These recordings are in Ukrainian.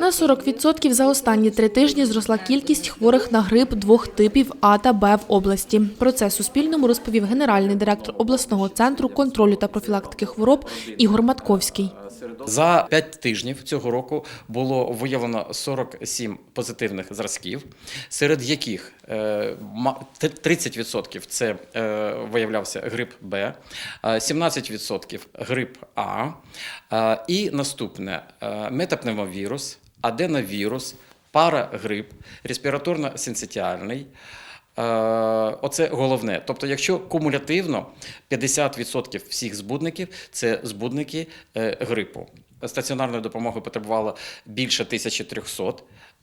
На 40% за останні три тижні зросла кількість хворих на грип двох типів А та Б в області. Про це Суспільному розповів генеральний директор обласного центру контролю та профілактики хвороб Ігор Матковський. За 5 тижнів цього року було виявлено 47 позитивних зразків, серед яких е, ма- те- 30% це е, виявлявся грип Б, е, 17% грип А, е, і наступне е, метапневмовірус, аденовірус, парагрип, респіраторно-синцитіальний. Е, Оце головне. Тобто, якщо кумулятивно 50% всіх збудників це збудники е, грипу. Стаціонарної допомоги потребувало більше 1300.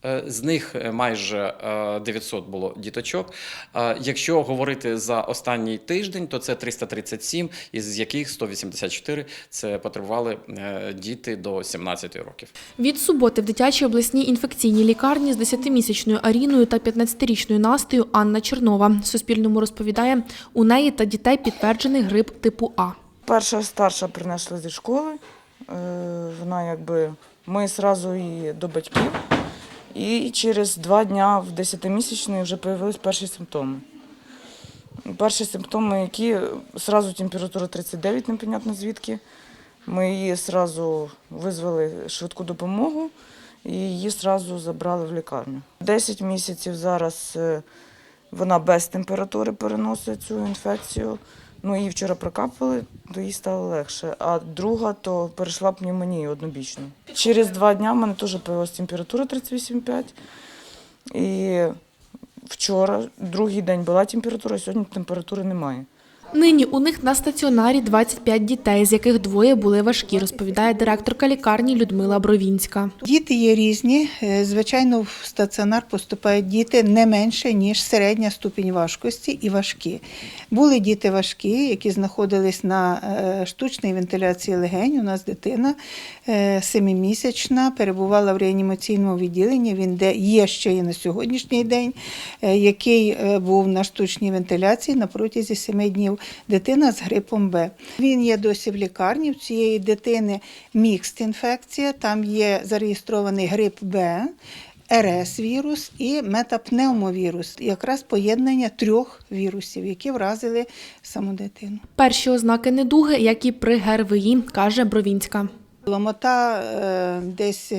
Е, З них е, майже е, 900 було діточок. Е, Якщо говорити за останній тиждень, то це 337, із яких 184 це потребували е, діти до 17 років. Від суботи в дитячій обласній інфекційній лікарні з 10-місячною Аріною та 15-річною Настею Анна Чернова. Суспільному розповідає, у неї та дітей підтверджений грип типу А. Перша старша принесла зі школи. Е, Вона якби ми одразу її до батьків. І через два дня в 10-місячної вже з'явились перші симптоми. Перші симптоми, які одразу температура 39, непонятно звідки. Ми її одразу визвали швидку допомогу і її одразу забрали в лікарню. 10 місяців зараз е, вона без температури переносить цю інфекцію. Ну, її вчора прокапали, то їй стало легше. А друга то перейшла пневмонію однобічно. Через два дні в мене теж появилася температура 38,5. І вчора, другий день була температура, сьогодні температури немає. Нині у них на стаціонарі 25 дітей, з яких двоє були важкі, розповідає директорка лікарні Людмила Бровінська. Діти є різні. Е, Звичайно, в стаціонар поступають діти не менше, ніж середня ступінь важкості і важкі. Були діти важкі, які знаходились на е, штучній вентиляції легень. У нас дитина е, семимісячна, перебувала в реанімаційному відділенні. Він де є ще і на сьогоднішній день, який був на штучній вентиляції на протязі семи днів. Дитина з грипом Б. Він є досі в лікарні. В цієї дитини мікст інфекція. Там є зареєстрований грип Б. РС-вірус і метапневмовірус, якраз поєднання трьох вірусів, які вразили саму дитину. Перші ознаки недуги, як і при ГРВІ, каже Бровінська. Ломота е, десь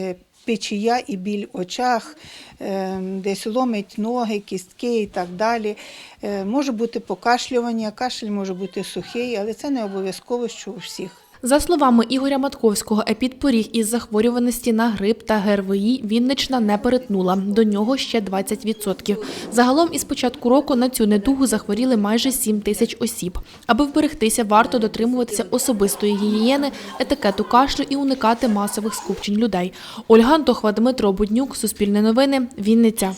печія і біль в очах, е, десь ломить ноги, кістки і так далі. Е, може бути покашлювання, кашель може бути сухий, але це не обов'язково, що у всіх. За словами Ігоря Матковського, епідпоріг із захворюваності на грип та ГРВІ Віннична не перетнула. До нього ще 20%. Загалом із початку року на цю недугу захворіли майже 7 тисяч осіб. Аби вберегтися, варто дотримуватися особистої гігієни, етикету кашлю і уникати масових скупчень людей. Ольга Антохва, Дмитро Буднюк, Суспільне новини, Вінниця.